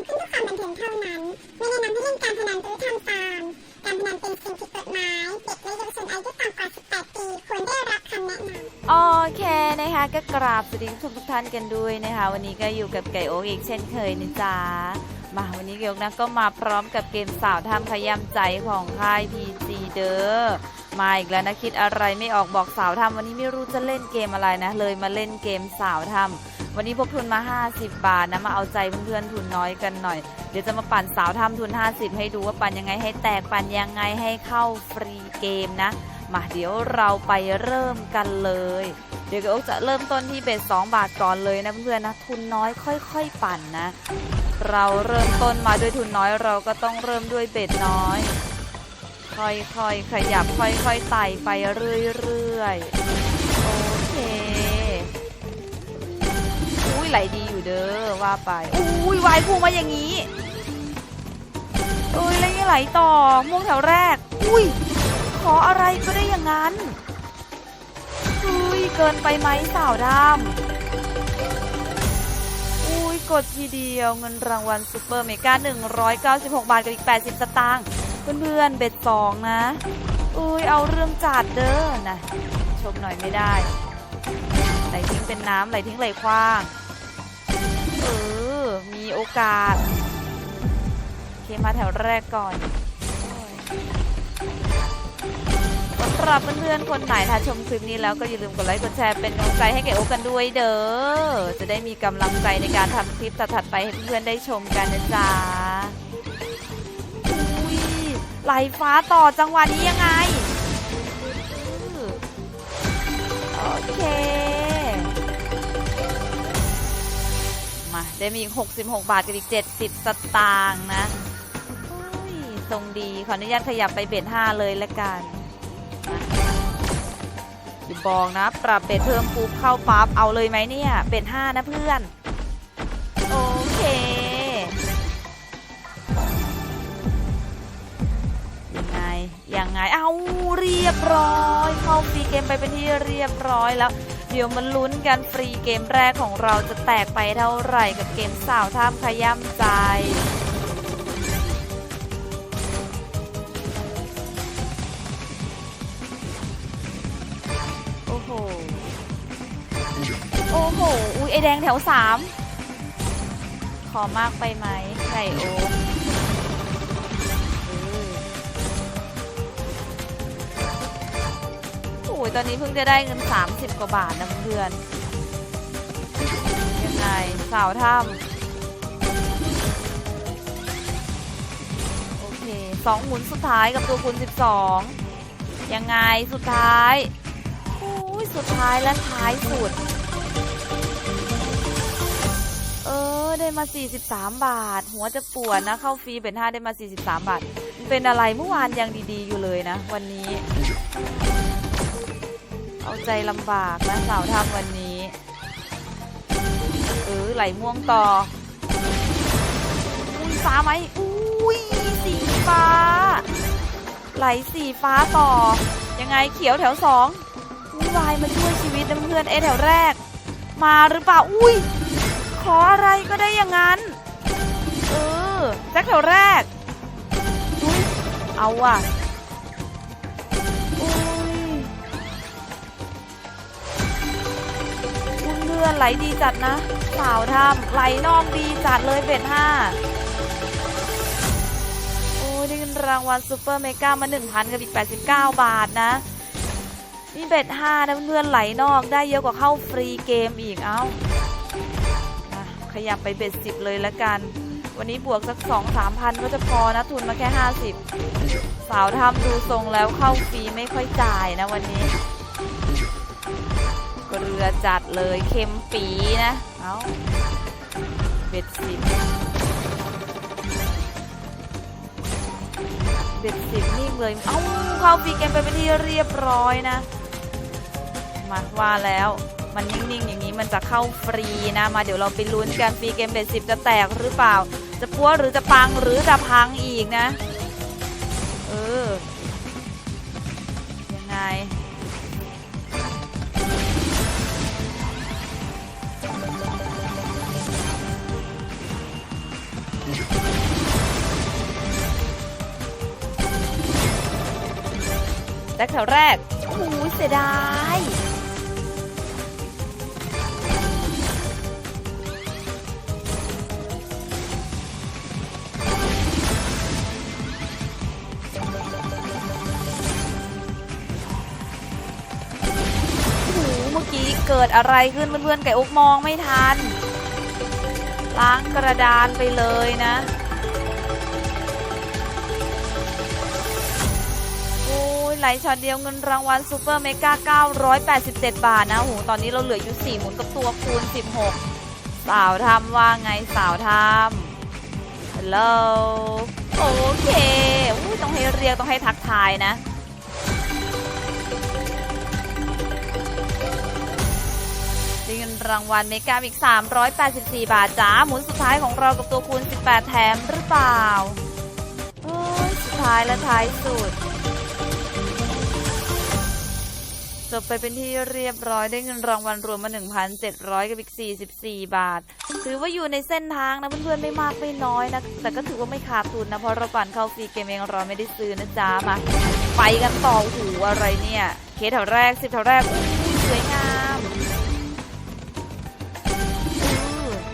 ำขึ้นเพื่อความบันเทิงเท่านั้น ไม่แนะนำให้เล่นการพนันหรือทำตามการพนันเป็นสิ่งผิดกฎหมาย เด็กและเยาวชนอายุต่ำกว่า 18 ปี ควรได้รับคำแนะนำโอเคนะคะก็กราบสวัสดีทุกทุกท่านกันด้วยนะคะ วันนี้ก็อยู่กับไก่โอ๊กอีกเช่นเคยนะจ๊ะมาวันนี้ไก่โอ๊กนะก็มาพร้อมกับเกมสาวทำขยำใจของค่าย PG เด้อมาอีกแล้วนะคิดอะไรไม่ออกบอกสาวทำวันนี้ไม่รู้จะเล่นเกมอะไรนะ เลยมาเล่นเกมสาวทำ วันนี้พกทุนมา 50 บาทนะมาเอาใจเพื่อนๆทุนน้อยกันหน่อย เดี๋ยวจะมาปั่นสาวทำทุน 50 ให้ดูว่าปั่นยังไงให้แตกปั่นยังไงให้เข้าฟรีเกมนะมาเดี๋ยวเราไปเริ่มกันเลย เดี๋ยวก็จะเริ่มต้นที่เบส2บาทก่อนเลยนะเพื่อนๆนะทุนน้อยค่อยๆปั่นนะ เราเริ่มต้นมาด้วยทุนน้อยเราก็ต้องเริ่มด้วยเบสน้อย ค่อยๆขยับค่อยๆไต่ไปเรื่อยๆโอเค ยไหลดีอยู่เด้อว่าไปอุ้ยวายพุ่งมาอย่างนี้เอ้ยแล้วยังไหลต่อม่วงแถวแรก อุ้ยขออะไรก็ได้อย่างนั้นอุ้ยเกินไปไหมสาวดำอุ้ยกดทีเดียวเงินรางวัลซูเปอร์เมกา196 บาทกับอีก 80 สตางค์เพื่อนๆเบ็ดสองนะอุ้ยเอาเรื่องจัดเด้อนะชมหน่อยไม่ได้ ไหลทิ้งเป็นน้ำไหลทิ้งไหลคว้าง มีโอกาส เคมาแถวแรกก่อนสำหรับเพื่อนๆคนไหนถ้าชมคลิปนี้แล้วก็อย่าลืมกดไลค์กดแชร์เป็นกำลังใจให้แก่โอ๊กกันด้วยเด้อ จะได้มีกำลังใจในการทำคลิปถัดๆไปให้เพื่อนๆได้ชมกันนะจ๊ะอุ้ยไหลฟ้าต่อจังหวะนี้ยังไง โอเค มาได้มีอีก66 บาทกับอีก 70 สตางค์นะอุ้ยทรงดี ขออนุญาตขยับไปเบ็ด5เลยละกันอย่าบอกนะ ปรับเบ็ดเพิ่มปุ๊บเข้าปั๊บเอาเลยไหมเนี่ยเบ็ดห้านะเพื่อน โอเคยังไงยังไงเอาเรียบร้อย เข้าฟรีเกมไปเป็นที่เรียบร้อยแล้ว ดี๋ยวมันลุ้นกันฟรีเกมแรกของเราจะแตกไปเท่าไหร่กับเกมสาวท่ามขย้ำใจโอ้โห โอ้โห อุ้ยไอแดงแถวสามขอมากไปไหมไก่โอ๊ อ้ยตอนนี้เพิ่งจะได้เงิน 30 กว่าบาทนะเพื่อนยังไงสาวถ้ำโอเคสองหมุนสุดท้ายกับตัวคูณ12 ยังไงสุดท้ายโอ้ยสุดท้ายและท้ายสุด เออได้มา 43 บาท หัวจะปวดนะเข้าฟรีเป็น5ได้มา 43 บาท เป็นอะไรเมื่อวานยังดีๆอยู่เลยนะ วันนี้ เอาใจลำบากนะสาวทำวันนี้ เออไหลม่วงต่ออุ้ยฟ้าไหมอุ้ยสีฟ้า ไหลสีฟ้าต่อ ยังไงเขียวแถวสองอุ้ยวายมาช่วยชีวิตนะเพื่อนเอแถวแรก มาหรือเปล่าอุ้ยขออะไรก็ได้อย่างนั้น เออแจ็คแถวแรก เอาว่ะอุ้ยเลือดไหลดีจัดนะสาวทำไหลนอกดีจัดเลยเบ็ดห้าโอ้ยได้เงินรางวัลซูเปอร์เมกามา1,000กับอีก 89 บาทนะนี่เบ็ด5นะเพื่อนไหลนอกได้เยอะกว่าเข้าฟรีเกมอีกเอามาขยับไปเบ็ด10เลยละกัน วันนี้บวกสัก 2 3พันก็จะพอนะทุนมาแค่ 50 สาวทำดูทรงแล้วเข้าฟรีไม่ค่อยจ่ายนะวันนี้เกลือจัดเลยเค็มปีนะ เอาเบ็ดสิบเบ็ดสิบนิ่งเลย เอ้าเข้าฟรีเกมไปเป็นที่เรียบร้อยนะ มาว่าแล้วมันนิ่งๆ อย่างนี้มันจะเข้าฟรีนะ มาเดี๋ยวเราไปลุ้นกันฟรีเกมเบ็ดสิบจะแตกหรือเปล่า จะปัวหรือจะปังหรือจะพังอีกนะ เออ ยังไงแรกแถวแรกโอ้ยเสียดาย กี้เกิดอะไรขึ้นเพื่อนๆไก่อกมองไม่ทัน ล้างกระดานไปเลยนะโอ้ยไหลช็อตเดียวเงินรางวัลซูเปอร์เมกา987 บาทนะโหตอนนี้เราเหลืออยู่4หมุนกับตัวคูณ 16 สาวทำว่าไงสาวทำฮัลโหลโอเคอต้องให้เรียกต้องให้ทักทายนะ รางวัลเมกาอีก 384 บาทจ้าหมุนสุดท้ายของเรากับตัวคูณ 18 แถมหรือเปล่าโอ้ยสุดท้ายและท้ายสุด จบไปเป็นที่เรียบร้อยได้เงินรางวัลรวมมา 1,700 กับอีก 44 บาท ถือว่าอยู่ในเส้นทางนะเพื่อนๆ ไม่มากไม่น้อยนะ แต่ก็ถือว่าไม่ขาดทุนนะ เพราะเราปั่นเข้าฟรีเกมเองเราไม่ได้ซื้อนะจ๊ะมา ไปกันต่อหูอะไรเนี่ย เคสแถวแรกสิบแถวแรกสวยงาม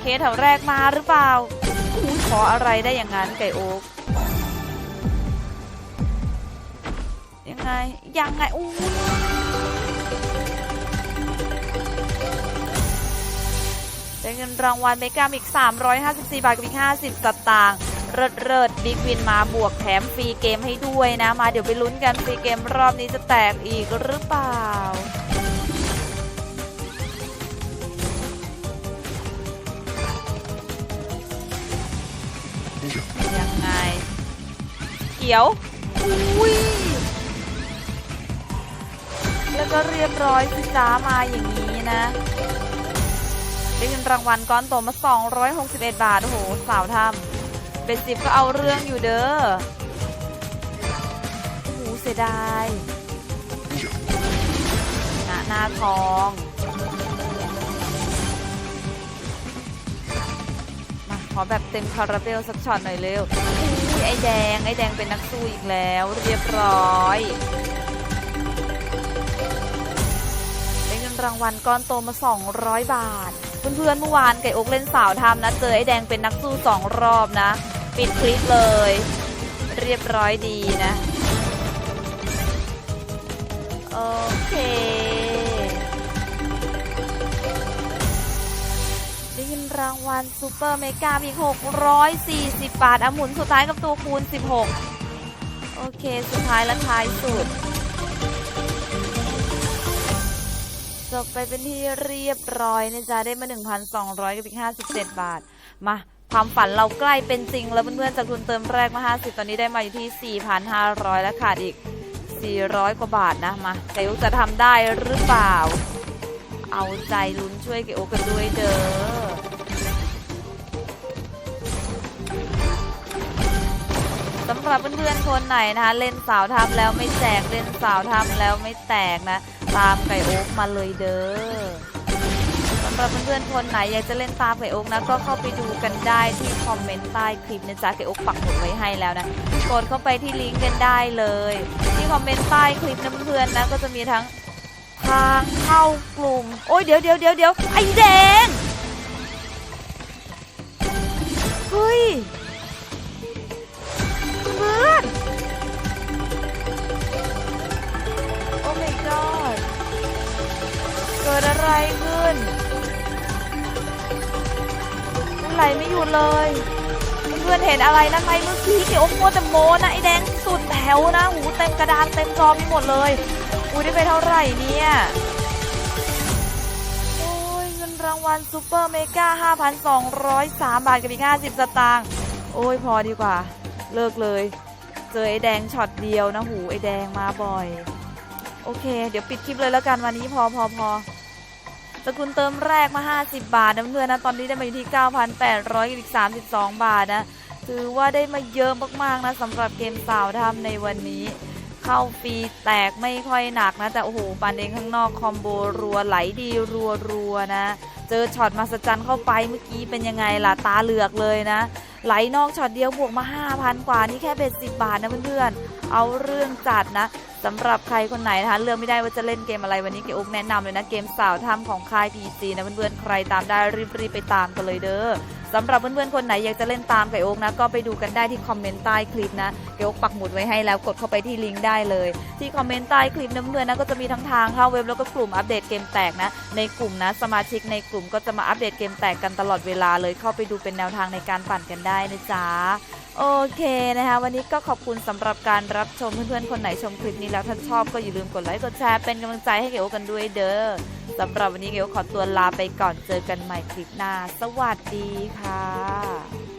เคสแถวแรกมาหรือเปล่าขออะไรได้อย่างนั้นไก่โอ๊กยังไง ยังไงอู้ได้เงินรางวัลเมกาอีก 354 บาทกับอีก 50 สตางค์เริดเริดบิ๊กวินมาบวกแถมฟรีเกมให้ด้วยนะ มาเดี๋ยวไปลุ้นกันฟรีเกมรอบนี้จะแตกอีกหรือเปล่า ขียวอุ้ยแล้วก็เรียบร้อยสิจ้ามาอย่างนี้นะได้เงินรางวัลก้อนโตมา 261 บาท โอ้โห สาวทำเป็นสิบก็เอาเรื่องอยู่เด้อโอ้โหเสียดายหน้าหน้าทอง อแบบเต็มคาราเบลสักช็อตหน่อยเร็วอุ้ยไอแดงไอแดงเป็นนักสู้อีกแล้ว เรียบร้อยได้เงินรางวัลก้อนโตมา 200 บาท เพื่อนๆเมื่อวานไก่อกเล่นสาวทำนะ เจอไอ้แดงเป็นนักสู้สองรอบนะ ปิดคลิปเลย เรียบร้อยดีนะ โอเค รางวัลซูเปอร์เมกาอีก 640 บาทอหมุนสุดท้ายกับตัวคูณ 16 โอเค สุดท้ายและท้ายสุด จบไปเป็นที่เรียบร้อยนะจ๊ะ ได้มา 1,200 กับอีก 57 บาท มาความฝันเราใกล้เป็นจริงแล้วเพื่อนๆจากทุนเติมแรกมา 50 ตอนนี้ได้มาอยู่ที่ 4,500 แล้วขาดอีก 400 กว่าบาทนะ มาไก่อุกจะทำได้หรือเปล่า เอาใจลุ้นช่วยไก่อุกกันด้วยเด้อ สำหรับเพื่อนๆคนไหนนะคะเล่นสาวทำแล้วไม่แจกเล่นสาวทำแล้วไม่แตกนะ ตามไก่โอ๊กมาเลยเด้อสำหรับเพื่อนๆคนไหนอยากจะเล่นตามไก่โอ๊กนะก็เข้าไปดูกันได้ที่คอมเมนต์ใต้คลิปนะจ๊ะไก่โอ๊กปักหมุดไว้ให้แล้วนะกดเข้าไปที่ลิงก์กันได้เลย ที่คอมเมนต์ใต้คลิปนะเพื่อนๆนะก็จะมีทั้งทางเข้ากลุ่ม โอ้ยเดี๋ยวเดี๋ยวเดี๋ยวเดี๋ยวไอ้แดงเฮ้ย ไหลไม่หยุดเลยเพื่อนเห็นอะไรนั่นไหมเมื่อกี้เกี่ยวกับมัวแต่โมนะไอแดงสุดแถวนะหูเต็มกระดานเต็มจอไปหมดเลยอุ้ยได้ไปเท่าไหร่เนี่ยโอ้ยเงินรางวัลซูเปอร์เมกา5,203 บาทกับอีก 50 สตางค์โอ้ยพอดีกว่า เลิกเลย เจอไอ้แดงช็อตเดียวนะหูไอ้แดงมาบ่อย โอเค เดี๋ยวปิดคลิปเลยแล้วกันวันนี้พอพอพอ สกุลเติมแรกมา 50 บาทนะเพื่อนนะตอนนี้ได้มาอยู่ที่ 9,800กับอีก32 บาทนะถือว่าได้มาเยอะมากๆนะสำหรับเกมสาวทำในวันนี้ เข้าฟรีแตกไม่ค่อยหนักนะ แต่โอ้โหปานเองข้างนอกคอมโบรัวไหลดีรัวรัวนะ เจอช็อตมาสจันเข้าไปเมื่อกี้เป็นยังไงล่ะตาเหลือกเลยนะ ไหลนอกช็อตเดียวบวกมา 5,000 กว่านี่แค่เบ็ดสิบาทนะเพื่อนๆเอาเรื่องจัดนะ สำหรับใครคนไหนนะคะเลือกไม่ได้ว่าจะเล่นเกมอะไรวันนี้เกอุกแนะนำเลยนะเกมสาวถ้ำของค่าย PC นะเพื่อนๆใครตามได้รีบๆไปตามกันเลยเด้อสำหรับเพื่อนๆคนไหนอยากจะเล่นตามไก่โอ๊กนะก็ไปดูกันได้ที่คอมเมนต์ใต้คลิปนะไก่โอ๊กปักหมุดไว้ให้แล้วกดเข้าไปที่ลิงก์ได้เลย ที่คอมเมนต์ใต้คลิปนะเพื่อนนะก็จะมีทั้งทางเข้าเว็บแล้วก็กลุ่มอัปเดตเกมแตกนะในกลุ่มนะสมาชิกในกลุ่มก็จะมาอัปเดตเกมแตกกันตลอดเวลาเลยเข้าไปดูเป็นแนวทางในการปั่นกันได้นะจ๊ะ โอเคนะคะ วันนี้ก็ขอบคุณสำหรับการรับชมเพื่อนๆคนไหนชมคลิปนี้แล้วถ้าชอบก็อย่าลืมกดไลค์กดแชร์เป็นกำลังใจให้เก๋โอกันด้วยเด้อสำหรับวันนี้เก๋โอขอตัวลาไปก่อนเจอกันใหม่คลิปหน้า สวัสดีค่ะ